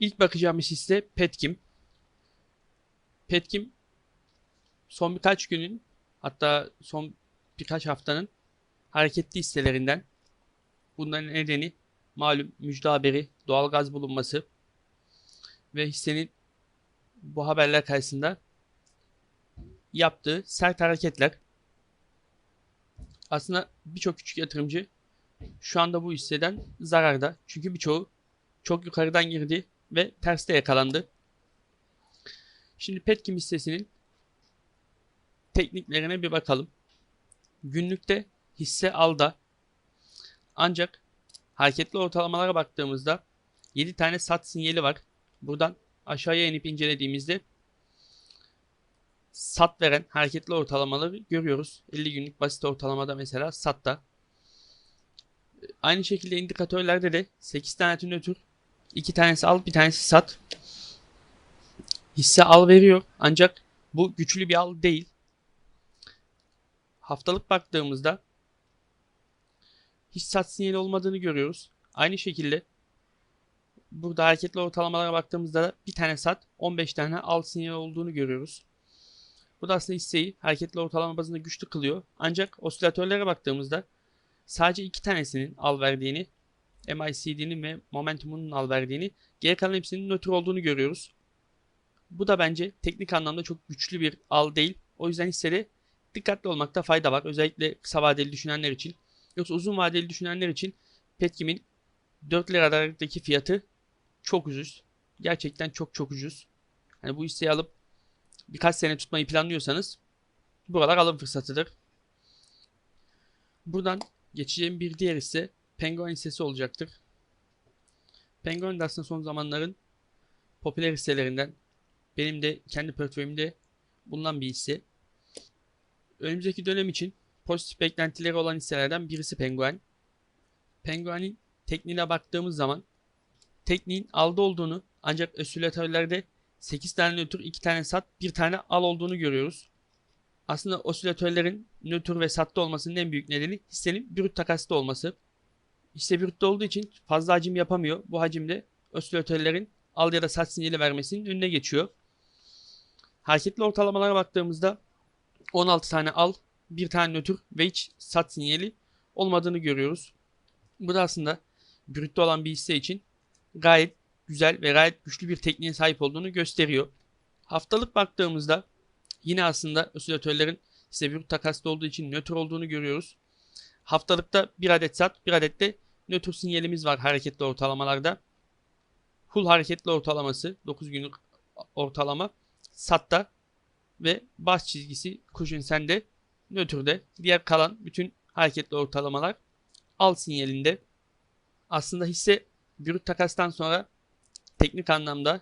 İlk bakacağımız hisse Petkim. Petkim son birkaç günün hatta son birkaç haftanın hareketli hisselerinden. Bunların nedeni malum müjde haberi, doğalgaz bulunması ve hissenin bu haberler karşısında yaptığı sert hareketler. Aslında birçok küçük yatırımcı şu anda bu hisseden zararda. Çünkü birçoğu çok yukarıdan girdi ve terste yakalandı. Şimdi Petkim hissesinin tekniklerine bir bakalım. Günlükte hisse alda ancak hareketli ortalamalara baktığımızda 7 tane sat sinyali var. Buradan aşağıya inip incelediğimizde sat veren hareketli ortalamaları görüyoruz. 50 günlük basit ortalamada mesela satta. Aynı şekilde indikatörlerde de 8 tane nötr, 2 tanesi al, bir tanesi sat. Hisse al veriyor ancak bu güçlü bir al değil. Haftalık baktığımızda hiç sat sinyali olmadığını görüyoruz. Aynı şekilde burada hareketli ortalamalara baktığımızda da bir tane sat, 15 tane al sinyali olduğunu görüyoruz. Bu da aslında hisseyi hareketli ortalama bazında güçlü kılıyor. Ancak osilatörlere baktığımızda sadece iki tanesinin al verdiğini, MICD'nin ve Momentum'un al verdiğini, geri kalan hepsinin nötr olduğunu görüyoruz. Bu da bence teknik anlamda çok güçlü bir al değil. O yüzden hissede dikkatli olmakta fayda var. Özellikle kısa vadeli düşünenler için. Yoksa uzun vadeli düşünenler için Petkim'in 4 liradaki fiyatı çok ucuz. Gerçekten çok çok ucuz. Yani bu hisseyi alıp birkaç sene tutmayı planlıyorsanız buralar alım fırsatıdır. Buradan geçeceğim bir diğer hisse Penguin hissesi olacaktır. Penguin de aslında son zamanların popüler hisselerinden. Benim de kendi portföyümde bulunan bir hisse. Önümüzdeki dönem için pozitif beklentileri olan hisselerden birisi Penguin. Penguin'in tekniğine baktığımız zaman tekniğin aldı olduğunu ancak osilatörlerde 8 tane nötr, 2 tane sat, 1 tane al olduğunu görüyoruz. Aslında osilatörlerin nötr ve satta olmasının en büyük nedeni hissenin brüt takaslı olması. Hisse brütte olduğu için fazla hacim yapamıyor. Bu hacimde osilatörlerin al ya da sat sinyali vermesinin önüne geçiyor. Hareketli ortalamalara baktığımızda 16 tane al, 1 tane nötr ve hiç sat sinyali olmadığını görüyoruz. Bu da aslında brütte olan bir hisse için gayet güzel ve gayet güçlü bir tekniğe sahip olduğunu gösteriyor. Haftalık baktığımızda yine aslında osilatörlerin ise bir takaslı olduğu için nötr olduğunu görüyoruz. Haftalıkta bir adet sat, bir adet de nötr sinyalimiz var hareketli ortalamalarda. Hull hareketli ortalaması 9 günlük ortalama satta ve bas çizgisi kuşun sende nötrde. Diğer kalan bütün hareketli ortalamalar al sinyalinde. Aslında hisse brüt takastan sonra teknik anlamda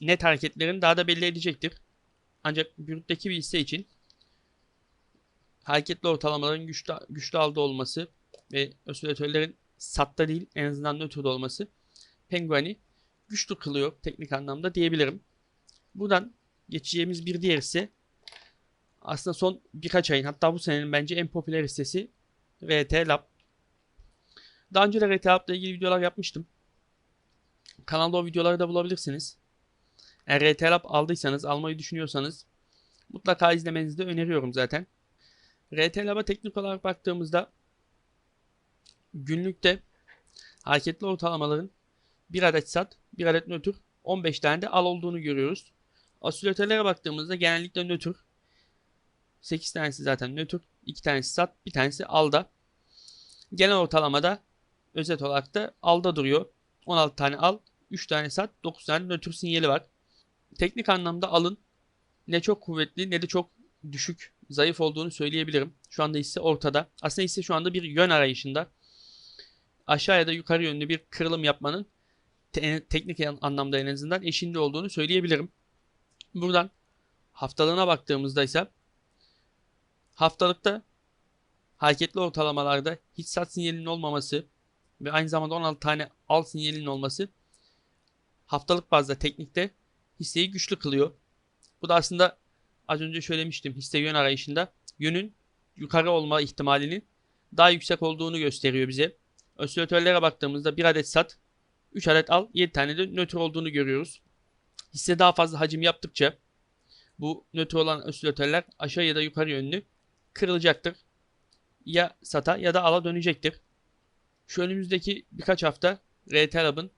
net hareketlerini daha da belli edecektir. Ancak brütteki bir hisse için hareketli ortalamaların güçlü, güçlü aldı olması ve osilatörlerin satta değil en azından nötrde olması Penguin'i güçlü kılıyor teknik anlamda diyebilirim. Buradan geçeceğimiz bir diğer ise aslında son birkaç ayın hatta bu senenin bence en popüler hissesi RT Lab. Daha önce de RT Lab ile ilgili videolar yapmıştım. Kanalda o videoları da bulabilirsiniz. Eğer RT Lab aldıysanız, almayı düşünüyorsanız mutlaka izlemenizi de öneriyorum zaten. RT Lab'a teknik olarak baktığımızda günlükte hareketli ortalamaların bir adet sat, bir adet nötr, 15 tane de al olduğunu görüyoruz. Osilatörlere baktığımızda genellikle nötr. 8 tanesi zaten nötr, 2 tanesi sat, bir tanesi alda. Genel ortalamada özet olarak da alda duruyor. 16 tane al, 3 tane sat, 9 tane nötr sinyali var. Teknik anlamda alın ne çok kuvvetli ne de çok düşük, zayıf olduğunu söyleyebilirim. Şu anda hisse ortada. Aslında hisse şu anda bir yön arayışında. Aşağı ya da yukarı yönlü bir kırılım yapmanın te- teknik anlamda en azından eşinde olduğunu söyleyebilirim. Buradan haftalığına baktığımızda ise haftalıkta hareketli ortalamalarda hiç sat sinyalinin olmaması ve aynı zamanda 16 tane al sinyalinin olması haftalık bazda teknikte hisseyi güçlü kılıyor. Bu da aslında az önce söylemiştim hisse yön arayışında yönün yukarı olma ihtimalinin daha yüksek olduğunu gösteriyor bize. Osilatörlere baktığımızda bir adet sat, 3 adet al, 7 tane de nötr olduğunu görüyoruz. Hisse daha fazla hacim yaptıkça bu nötr olan osilatörler aşağı ya da yukarı yönlü kırılacaktır. Ya sata ya da ala dönecektir. Şu önümüzdeki birkaç hafta RT Lab'ın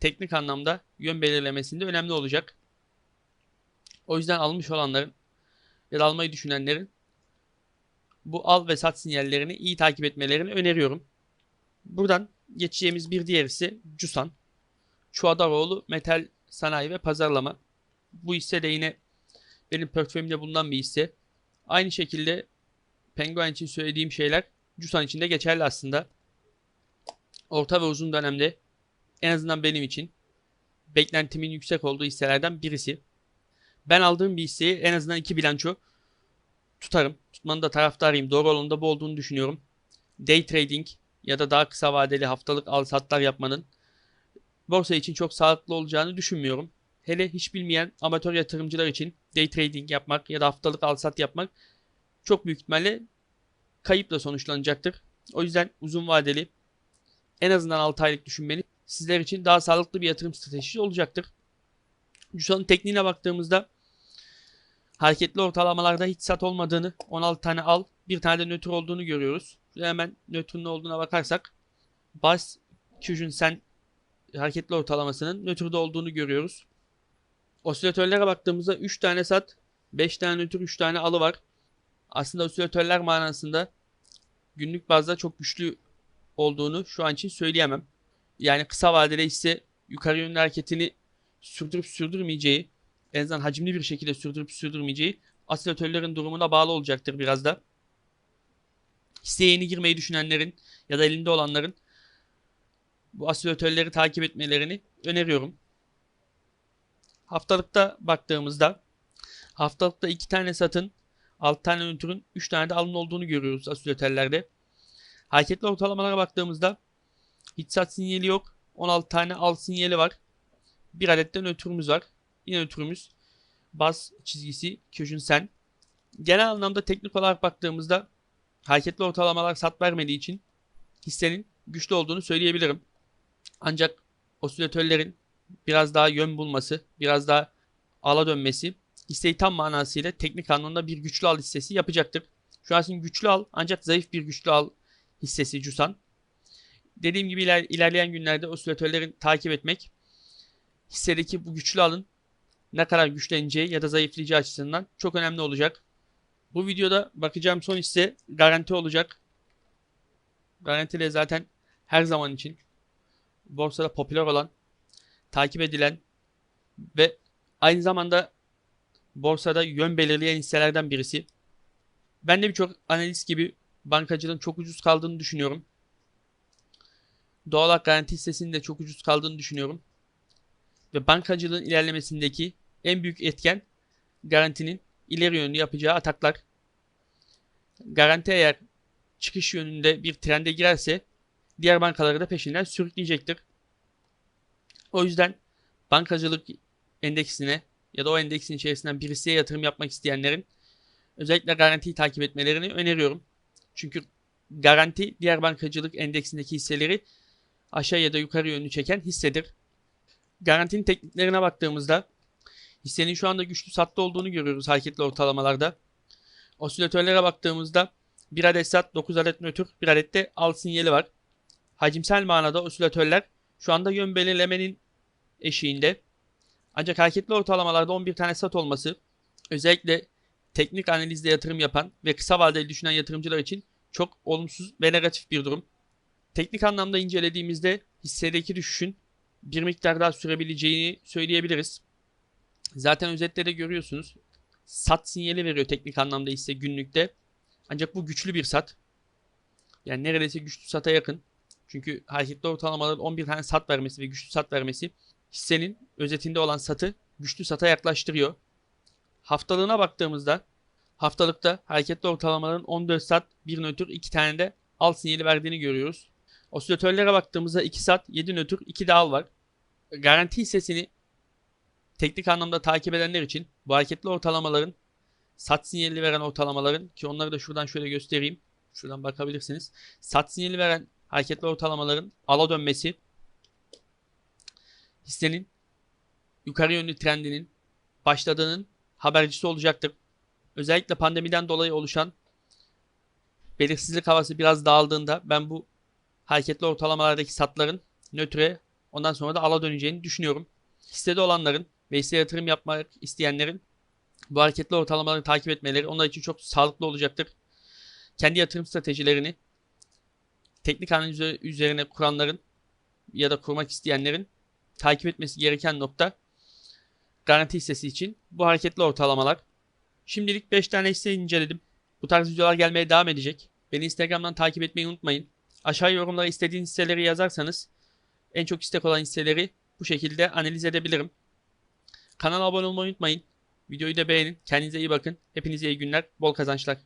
teknik anlamda yön belirlemesinde önemli olacak. O yüzden almış olanların ya da almayı düşünenlerin bu al ve sat sinyallerini iyi takip etmelerini öneriyorum. Buradan geçeceğimiz bir diğer ise Cusan. Çuadaroğlu Metal Sanayi ve Pazarlama. Bu hisse de yine benim portföyümde bulunan bir hisse. Aynı şekilde Penguen için söylediğim şeyler Cusan için de geçerli aslında. Orta ve uzun dönemde en azından benim için beklentimin yüksek olduğu hisselerden birisi. Ben aldığım bir hisseyi en azından iki bilanço tutarım. Tutmanın da taraftarıyım. Doğru olanın da bu olduğunu düşünüyorum. Day trading ya da daha kısa vadeli haftalık al satlar yapmanın borsa için çok sağlıklı olacağını düşünmüyorum. Hele hiç bilmeyen amatör yatırımcılar için day trading yapmak ya da haftalık al sat yapmak çok büyük ihtimalle kayıpla sonuçlanacaktır. O yüzden uzun vadeli en azından 6 aylık düşünmeni sizler için daha sağlıklı bir yatırım stratejisi olacaktır. Cusan'ın tekniğine baktığımızda hareketli ortalamalarda hiç sat olmadığını 16 tane al bir tane de nötr olduğunu görüyoruz. Hemen nötrün olduğuna bakarsak Bas Fusion Sen hareketli ortalamasının nötrde olduğunu görüyoruz. Osilatörlere baktığımızda 3 tane sat, 5 tane nötr, 3 tane alı var. Aslında osilatörler manasında günlük bazda çok güçlü olduğunu şu an için söyleyemem. Yani kısa vadede ise yukarı yönlü hareketini sürdürüp sürdürmeyeceği, en azından hacimli bir şekilde sürdürüp sürdürmeyeceği osilatörlerin durumuna bağlı olacaktır biraz da. Yeni girmeyi düşünenlerin ya da elinde olanların bu osilatörleri takip etmelerini öneriyorum. Haftalıkta baktığımızda haftalıkta 2 tane satın, 6 tane öntürün, 3 tane de alın olduğunu görüyoruz osilatörlerde. Hareketli ortalamalara baktığımızda hiç sat sinyali yok. 16 tane al sinyali var. Bir adet de nötrümüz var. Yine nötrümüz baz çizgisi Kyojin Sen. Genel anlamda teknik olarak baktığımızda hareketli ortalamalar sat vermediği için hissenin güçlü olduğunu söyleyebilirim. Ancak osilatörlerin biraz daha yön bulması, biraz daha ala dönmesi hisseyi tam manasıyla teknik anlamda bir güçlü al hissesi yapacaktır. Şu an için güçlü al ancak zayıf bir güçlü al hissesi Cusan. Dediğim gibi iler, ilerleyen günlerde osilatörlerin takip etmek hissedeki bu güçlü alın ne kadar güçleneceği ya da zayıflayacağı açısından çok önemli olacak. Bu videoda bakacağım son hisse garanti olacak. Garantili zaten her zaman için borsada popüler olan, takip edilen ve aynı zamanda borsada yön belirleyen hisselerden birisi. Ben de birçok analist gibi bankacılığın çok ucuz kaldığını düşünüyorum. Doğal olarak garanti hissesinin de çok ucuz kaldığını düşünüyorum. Ve bankacılığın ilerlemesindeki en büyük etken garantinin ileri yönlü yapacağı ataklar. Garanti eğer çıkış yönünde bir trende girerse diğer bankaları da peşinden sürükleyecektir. O yüzden bankacılık endeksine ya da o endeksin içerisinden birisiye yatırım yapmak isteyenlerin özellikle garantiyi takip etmelerini öneriyorum. Çünkü garanti diğer bankacılık endeksindeki hisseleri aşağı ya da yukarı yönlü çeken hissedir. Garantinin tekniklerine baktığımızda hissenin şu anda güçlü sattı olduğunu görüyoruz hareketli ortalamalarda. Osilatörlere baktığımızda 1 adet sat, 9 adet nötr, 1 adet de al sinyali var. Hacimsel manada osilatörler şu anda yön belirlemenin eşiğinde. Ancak hareketli ortalamalarda 11 tane sat olması özellikle teknik analizde yatırım yapan ve kısa vadeli düşünen yatırımcılar için çok olumsuz ve negatif bir durum. Teknik anlamda incelediğimizde hissedeki düşüşün bir miktar daha sürebileceğini söyleyebiliriz. Zaten özette de görüyorsunuz. Sat sinyali veriyor teknik anlamda ise günlükte. Ancak bu güçlü bir sat. Yani neredeyse güçlü sata yakın. Çünkü hareketli ortalamaların 11 tane sat vermesi ve güçlü sat vermesi hissenin özetinde olan satı güçlü sata yaklaştırıyor. Haftalığına baktığımızda haftalıkta hareketli ortalamaların 14 sat, 1 nötr, 2 tane de al sinyali verdiğini görüyoruz. Osilatörlere baktığımızda 2 sat, 7 nötr, 2 de al var. Garanti hissesini teknik anlamda takip edenler için bu hareketli ortalamaların sat sinyali veren ortalamaların ki onları da şuradan şöyle göstereyim. Şuradan bakabilirsiniz. Sat sinyali veren hareketli ortalamaların ala dönmesi hissenin yukarı yönlü trendinin başladığının habercisi olacaktır. Özellikle pandemiden dolayı oluşan belirsizlik havası biraz dağıldığında ben bu hareketli ortalamalardaki satların nötre ondan sonra da ala döneceğini düşünüyorum. Hissede olanların ve hisse yatırım yapmak isteyenlerin bu hareketli ortalamaları takip etmeleri onlar için çok sağlıklı olacaktır. Kendi yatırım stratejilerini teknik analiz üzerine kuranların ya da kurmak isteyenlerin takip etmesi gereken nokta garanti hissesi için bu hareketli ortalamalar. Şimdilik 5 tane hisse inceledim. Bu tarz videolar gelmeye devam edecek. Beni Instagram'dan takip etmeyi unutmayın. Aşağı yorumlara istediğiniz hisseleri yazarsanız en çok istek olan hisseleri bu şekilde analiz edebilirim. Kanala abone olmayı unutmayın. Videoyu da beğenin. Kendinize iyi bakın. Hepinize iyi günler. Bol kazançlar.